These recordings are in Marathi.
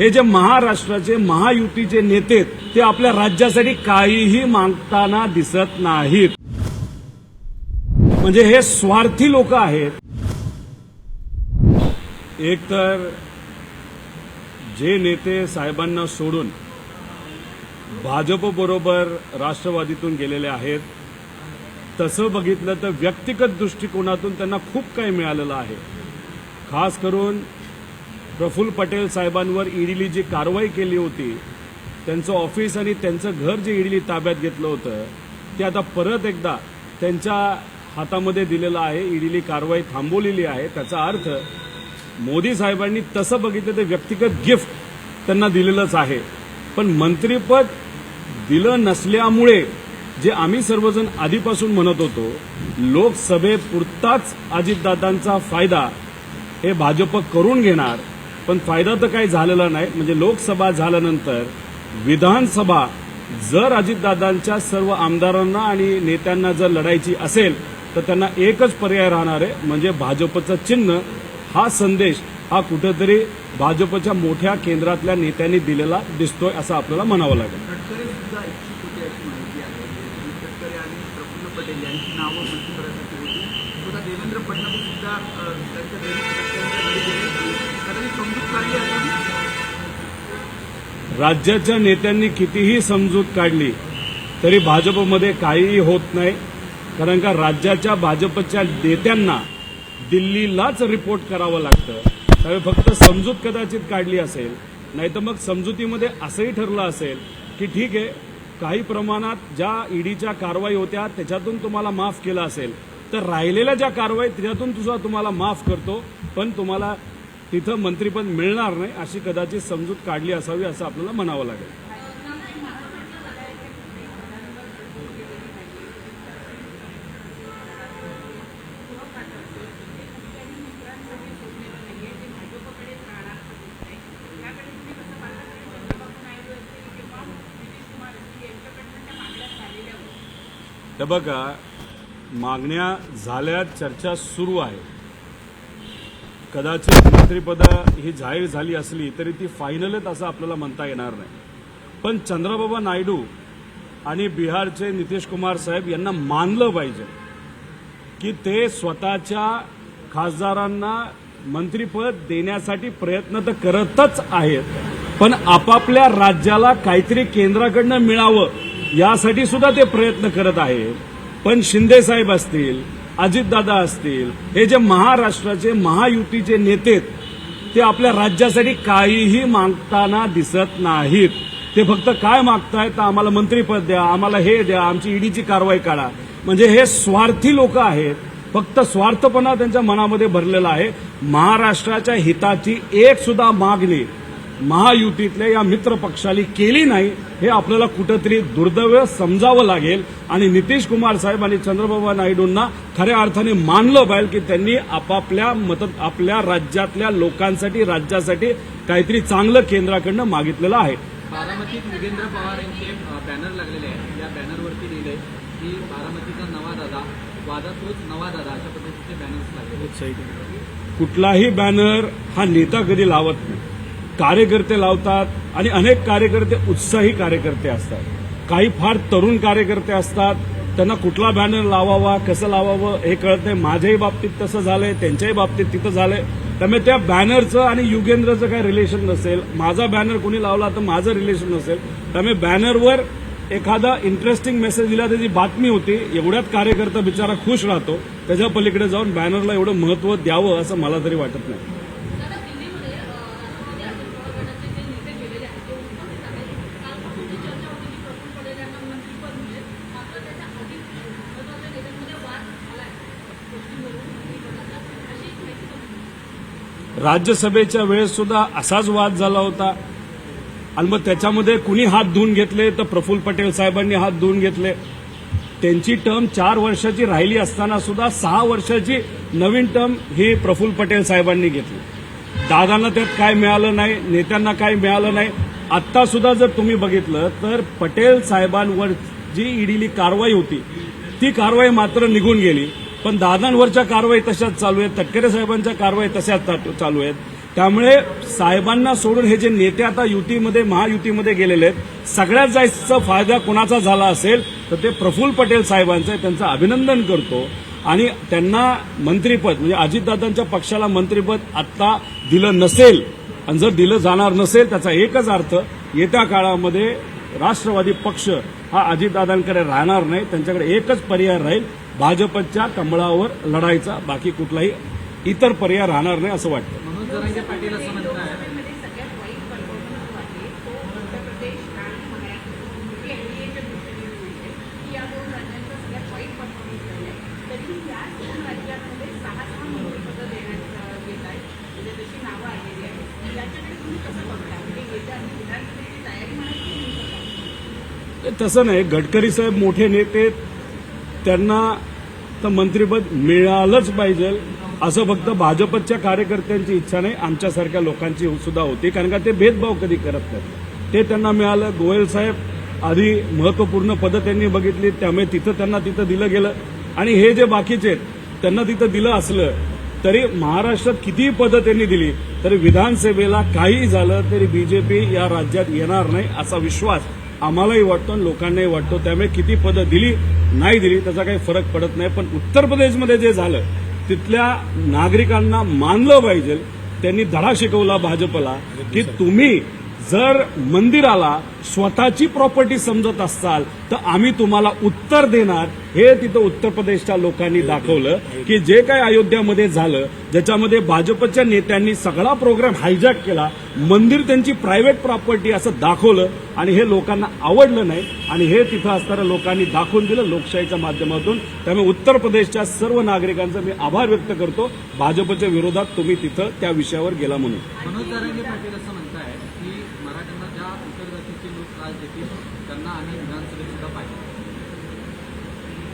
हे जे महाराष्ट्राचे महायुतीचे नेते आहेत, ते आपल्या राज्यासाठी काहीही मागताना दिसत नाहीत. म्हणजे हे स्वार्थी लोक आहेत. एक तर जे नेते साहेबांना सोडून भाजप बरोबर राष्ट्रवादीतून गेलेले आहेत तसं बघितलं तर व्यक्तिगत दृष्टिकोनातून त्यांना खूप काही मिळालेलं आहे. खास करून प्रफुल्ल पटेल साहेबांवर ईडीली जी कारवाई केली होती त्यांचं ऑफिस आणि त्यांचं घर जे ईडीली ताब्यात घेतलं होतं ते आता परत एकदा त्यांच्या हातामध्ये दिलेलं आहे ईडीली कारवाई थांबवलेली आहे. त्याचा अर्थ मोदी साहेबांनी तसं बघितलं ते व्यक्तिगत गिफ्ट त्यांना दिलेलंच आहे. पण मंत्रीपद दिलं नसल्यामुळे जे आम्ही सर्वजण आधीपासून म्हणत होतो लोकसभेपुरताच अजितदादांचा फायदा हे भाजप करून घेणार पण फायदा तर काही झालेला नाही. म्हणजे लोकसभा झाल्यानंतर विधानसभा जर अजितदादांच्या सर्व आमदारांना आणि नेत्यांना जर लढायची असेल तर त्यांना एकच पर्याय राहणार आहे म्हणजे भाजपचं चिन्ह. हा संदेश हा कुठेतरी भाजपच्या मोठ्या केंद्रातल्या नेत्यांनी दिलेला दिसतोय असं आपल्याला म्हणावं लागेल. देवेंद्र फडणवीस सुद्धा राज्याच्या नेत्यांनी कितीही समजूत काढली तरी भाजपमध्ये काहीही होत नाही कारण का राज्याच्या भाजपच्या नेत्यांना दिल्लीलाच रिपोर्ट करावं लागतं. त्यावेळी फक्त समजूत कदाचित काढली असेल नाही तर मग समजुतीमध्ये असंही ठरलं असेल की ठीक आहे काही प्रमाणात ज्या ईडीच्या कारवाई होत्या त्याच्यातून तुम्हाला माफ केलं असेल. तर राहिलेल्या ज्या कारवाई त्याच्यातून तुझा तुम्हाला माफ करतो पण तुम्हाला तिथं मंत्रीपद मिळणार नाही अशी कदाचित समजूत काढली असावी असं आपल्याला म्हणावं लागेल. हे बघा मागण्या झाल्या चर्चा सुरू आहे. कदाचित मंत्रीपदा ही जाहीर झाली असली तरी ती फायनल आहेत असं आपल्याला म्हणता येणार नाही. पण चंद्रबाबा नायडू आणि बिहारचे नितीश कुमार साहेब यांना मानलं पाहिजे की ते स्वतःच्या खासदारांना मंत्रिपद देण्यासाठी प्रयत्न तर करतच आहेत पण आपापल्या राज्याला काहीतरी केंद्राकडनं मिळावं यासाठी सुद्धा ते प्रयत्न करत आहेत. पण शिंदे साहेब असतील अजितदादा असतील हे जे महाराष्ट्राचे महायुतीचे नेते आहेत, ते आपल्या राज्यासाठी काहीही मागताना दिसत नाहीत. ते फक्त काय मागतायत तर आम्हाला मंत्रीपद द्या आम्हाला हे द्या आमची ईडीची कारवाई काढा. म्हणजे हे स्वार्थी लोक आहेत फक्त स्वार्थपणा त्यांच्या मनामध्ये भरलेला आहे. महाराष्ट्राच्या हिताची एक सुद्धा मागणी महायुतीतल्या या मित्र पक्षाली केली नाही हे आपल्याला कुठंतरी दुर्दैव समजावं लागेल. आणि नितीश कुमार साहेब आणि चंद्रबाबा नायडूंना खऱ्या अर्थाने मानलं पाहिजे की त्यांनी आपापल्या मत आपल्या राज्यातल्या लोकांसाठी राज्यासाठी काहीतरी चांगलं केंद्राकडनं मागितलेलं आहे. बारामतीत युगेंद्र पवार यांचे बॅनर लागलेले आहेत. या बॅनरवरती लिहिलंय की बारामतीचा नवा दादा वादा तोच नवा दादा अशा पद्धतीचे बॅनर्स आहेत. कुठलाही बॅनर हा नेता कधी लावत नाही. कार्यकर्ते लावतात आणि अनेक कार्यकर्ते उत्साही कार्यकर्ते असतात. काही फार तरुण कार्यकर्ते असतात. त्यांना कुठला बॅनर लावावा कसं लावावं हे कळत नाही. माझ्याही बाबतीत तसं झालंय त्यांच्याही बाबतीत तिथं झालंय. त्यामुळे त्या बॅनरचं आणि युगेंद्रचं काही रिलेशन नसेल माझा बॅनर कोणी लावला तर माझं रिलेशन नसेल. त्यामुळे बॅनरवर एखादा इंटरेस्टिंग मेसेज दिला त्याची बातमी होती एवढ्यात कार्यकर्ता बिचारा खुश राहतो. त्याच्या पलीकडे जाऊन बॅनरला एवढं महत्त्व द्यावं असं मला तरी वाटत नाही दादा दिल्लीमध्ये अ, राज्यातले अजित पवारगटाचे जे नेते गेलेले आहेत ते उपस्थित आहेत कालपासून जी चर्चा होती की प्रफुल्ल पटेल यांना मंत्रिपद मिळेल मात्र त्याच्या आधी महत्त्वाच्या नेत्यांमध्ये वाद झाला आहे गोष्टींवरून मंत्रिपदाचा अशी एक माहिती समजली राज्यसभेच्या वेळेस सुद्धा असाच वाद झाला होता. आणि मग त्याच्यामध्ये कुणी हात धुवून घेतले तर प्रफुल्ल पटेल साहेबांनी हात धुवून घेतले. त्यांची टर्म चार वर्षाची राहिली असताना सुद्धा सहा वर्षाची नवीन टर्म ही प्रफुल्ल पटेल साहेबांनी घेतली. दादांना त्यात काय मिळालं नाही नेत्यांना काय मिळालं नाही. आत्ता सुद्धा जर तुम्ही बघितलं तर पटेल साहेबांवर जी ईडीली कारवाई होती ती कारवाई मात्र निघून गेली. पण दादांवरच्या कारवाई तशाच चालू आहेत तटकरे साहेबांच्या कारवाई तशाच चालू आहेत. त्यामुळे साहेबांना सोडून हे जे नेते आता युतीमध्ये महायुतीमध्ये गेलेले आहेत सगळ्यात जास्त फायदा कोणाचा झाला असेल तर ते प्रफुल्ल पटेल साहेबांचं त्यांचं अभिनंदन करतो. आणि त्यांना मंत्रीपद म्हणजे अजितदादांच्या पक्षाला मंत्रीपद आत्ता दिलं नसेल. आणि जर दिलं जाणार नसेल त्याचा एकच अर्थ येत्या काळामध्ये राष्ट्रवादी पक्ष हा अजितदादांकडे राहणार नाही. त्यांच्याकडे एकच पर्याय राहील. भाजपच्या कमळावर लढायचा. बाकी कुठलाही इतर पर्याय राहणार नाही असं वाटतं. हे म्हणजे म्हणजे याच्याकडे तुम्ही कसं बघता? म्हणजे येत्या आणि विधानसभेची तयारी तसं नाही. गडकरी साहेब मोठे नेते त्यांना तर मंत्रीपद मिळालंच पाहिजे. असं फक्त भाजपच्या कार्यकर्त्यांची इच्छा नाही आमच्यासारख्या लोकांची सुद्धा होती. कारण का ते भेदभाव कधी करत नाहीत. ते त्यांना मिळालं. गोयल साहेब आधी महत्त्वपूर्ण पदं त्यांनी बघितली त्यामुळे तिथं त्यांना तिथं दिलं गेलं. आणि हे जे बाकीचे आहेत त्यांना तिथं दिलं असलं तरी महाराष्ट्रात कितीही पदं त्यांनी दिली तरी विधानसभेला काही झालं तरी बीजेपी या राज्यात येणार नाही असा विश्वास आम्हालाही वाटतो आणि लोकांनाही वाटतो. त्यामुळे किती पदं दिली नाही दिली त्याचा काही फरक पडत नाही. पण उत्तर प्रदेशमध्ये जे झालं तिथल्या नागरिकांना मानलं पाहिजे. त्यांनी धडा शिकवला भाजपला की तुम्ही जर मंदिराला स्वतःची प्रॉपर्टी समजत असाल तर आम्ही तुम्हाला उत्तर देणार. हे तिथं उत्तर प्रदेशच्या लोकांनी दाखवलं की जे काही अयोध्यामध्ये झालं ज्याच्यामध्ये भाजपच्या नेत्यांनी सगळा प्रोग्राम हायजॅक केला मंदिर त्यांची प्रायव्हेट प्रॉपर्टी असं दाखवलं आणि हे लोकांना आवडलं नाही आणि हे तिथं असणाऱ्या लोकांनी दाखवून दिलं लोकशाहीच्या माध्यमातून. त्यामुळे उत्तर प्रदेशच्या सर्व नागरिकांचा मी आभार व्यक्त करतो. भाजपच्या विरोधात तुम्ही तिथं त्या विषयावर गेला म्हणून मनोज जरांगे पाटील असं म्हणताय की मराठ्यांना ज्या इतर जातीचे लोक त्रास देतील त्यांना आम्ही विधानसभेत सुद्धा पाहिजे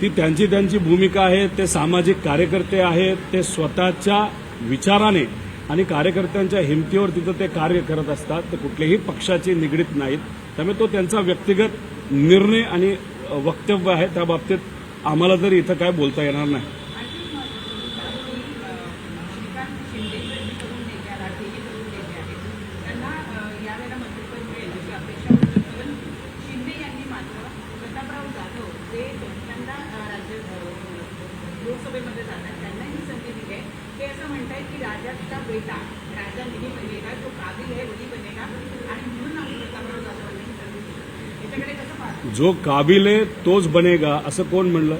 ती त्यांची त्यांची भूमिका आहे ते सामाजिक कार्यकर्ते आहेत ते स्वतःच्या विचाराने आणि कार्यकर्त्यांच्या हिमतीवर तिथं ते कार्य करत असतात. ते कुठल्याही पक्षाची निगडीत नाहीत. त्यामुळे तो त्यांचा व्यक्तिगत निर्णय आणि वक्तव्य आहे. त्या बाबतीत आम्हाला तरी इथं काय बोलता येणार नाही आणखी महत्त्वाची गोष्ट की अं, श्रीकांत शिंदे जे करून नेते राजे जे करून नेते आहेत त्यांना अं, यावेळेला मंत्रिपद मिळेल अशी अपेक्षा होती परंतु शिंदे यांनी मात्र प्रतापराव जाधव जे पहिल्यांदा अं, राज्य अं, लोकसभेमध्ये जातात त्यांना ही संधी दिली आहे ते असं म्हणतायत की राजाचा बेटा राजा नहीं बनेगा तो काबिल है वही बनेगा आणि म्हणून आम्ही प्रतापराव जाधवांना ही संधी दिली याच्याकडे कसं पाहतो जो काबिल आहे तोच बनेगा असं कोण म्हणलं?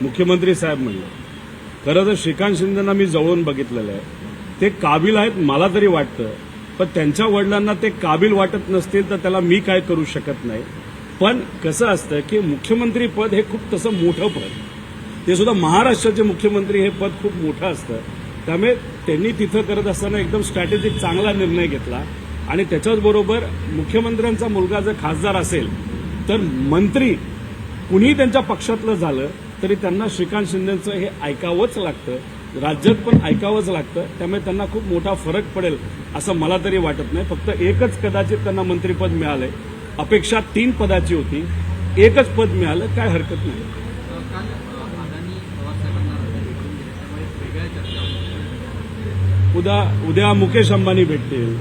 मुख्यमंत्री साहेब म्हणलं. खरं तर श्रीकांत शिंदेना मी जवळून बघितलेलं आहे. ते काबिल आहेत मला तरी वाटतं. पण त्यांच्या वडिलांना ते काबिल वाटत नसतील तर त्याला मी काय करू शकत नाही. पण कसं असतं की मुख्यमंत्री पद हे खूप तसं मोठं पद. ते सुद्धा महाराष्ट्राचे मुख्यमंत्री हे पद खूप मोठं असतं. त्यामुळे त्यांनी तिथं करत असताना एकदम स्ट्रॅटेजिक चांगला निर्णय घेतला. आणि त्याच्याचबरोबर मुख्यमंत्र्यांचा मुलगा जर खासदार असेल तर मंत्री कुणीही त्यांच्या पक्षातलं झालं तरी त्यांना श्रीकांत शिंदेचं हे ऐकावंच लागतं. राज्यात पण ऐकावंच लागतं. त्यामुळे त्यांना खूप मोठा फरक पडेल असं मला तरी वाटत नाही. फक्त एकच कदाचित त्यांना मंत्रीपद मिळालंय. अपेक्षा तीन पदाची होती. एकच पद मिळालं काय हरकत नाही. उद्या उद्या मुकेश अंबानी भेटतील.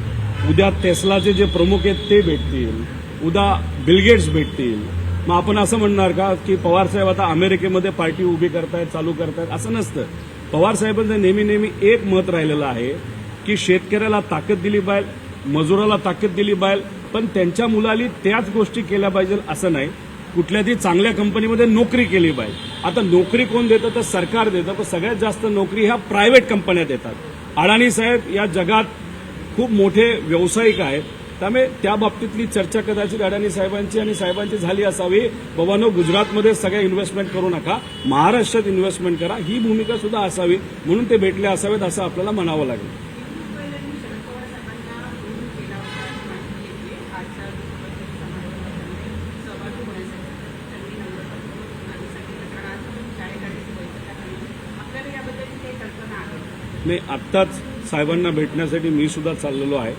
उद्या टेस्लाचे जे प्रमुख आहेत ते भेटतील. उद्या बिलगेट्स भेटतील. मग आपण असं म्हणणार का की पवार साहेब आता अमेरिकेमध्ये पार्टी उभी करतायत चालू करतायत असं नसतं. पवार साहेबांचं नेहमी नेहमी एक मत राहिलेलं आहे की शेतकऱ्याला ताकद दिली पाहिजे मजुराला ताकद दिली पाहिजे पण त्यांच्या मुलाली त्याच गोष्टी केल्या पाहिजे असं नाही. कुठल्याही चांगल्या कंपनीमध्ये नोकरी केली पाहिजे. आता नोकरी कोण देतं? तर सरकार देतं. पण सगळ्यात जास्त नोकरी ह्या प्रायव्हेट कंपन्या देतात. अडाणी साहेब या जगात खूप मोठे व्यावसायिक आहेत. त्यामुळे त्या बाबतीतली चर्चा कदाचित अडाणी साहेबांची आणि साहेबांची झाली असावी. बाबानो गुजरातमध्ये सगळ्या इन्व्हेस्टमेंट करू नका. महाराष्ट्रात इन्व्हेस्टमेंट करा. ही भूमिका सुद्धा असावी. म्हणून ते भेटले असावेत असं आपल्याला म्हणावं लागेल. नाही आत्ताच साहेबांना भेटण्यासाठी मी सुद्धा चाललेलो आहे.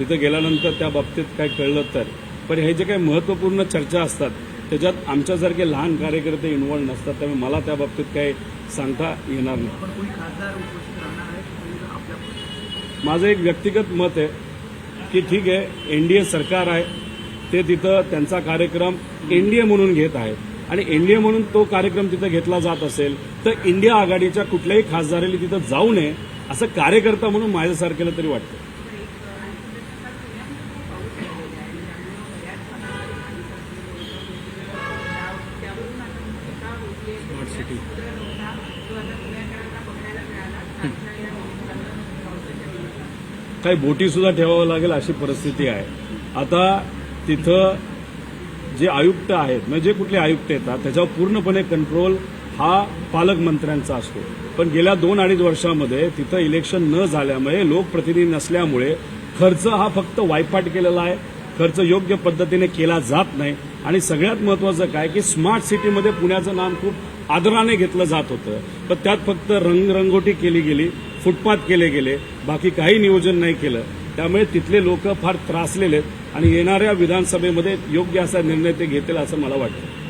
तिथं गेल्यानंतर त्या बाबतीत काय कळलं तर. पण हे जे काही महत्त्वपूर्ण चर्चा असतात त्याच्यात आमच्यासारखे लहान कार्यकर्ते इन्व्हॉल्व नसतात त्यामुळे मला त्या बाबतीत काही सांगता येणार नाही. माझं एक व्यक्तिगत मत आहे की ठीक आहे एन डी ए सरकार आहे ते तिथं त्यांचा कार्यक्रम एन डी ए म्हणून घेत आहेत आणि एन डी ए म्हणून तो कार्यक्रम तिथं घेतला जात असेल तर इंडिया आघाडीच्या कुठल्याही खासदाराला तिथं जाऊ नये असं कार्यकर्ता म्हणून माझ्यासारखेला तरी वाटतं. काही बोटी सुद्धा ठेवावं लागेल अशी परिस्थिती आहे. आता तिथं जे आयुक्त आहेत म्हणजे जे कुठले आयुक्त येतात त्याच्यावर पूर्णपणे कंट्रोल हा पालकमंत्र्यांचा असतो. पण गेल्या दोन अडीच वर्षामध्ये तिथं इलेक्शन न झाल्यामुळे लोकप्रतिनिधी नसल्यामुळे खर्च हा फक्त वायपाट केलेला आहे. खर्च योग्य पद्धतीने केला जात नाही. आणि सगळ्यात महत्वाचं काय की स्मार्ट सिटीमध्ये पुण्याचं नाम खूप आदराने घेतलं जात होतं. पण त्यात फक्त रंगरंगोटी केली गेली फुटपाथ केले गेले बाकी काही नियोजन नाही केलं. त्यामुळे तिथले लोक फार त्रासलेले आहेत आणि येणाऱ्या विधानसभेमध्ये योग्य असा निर्णय ते घेतील असं मला वाटतं.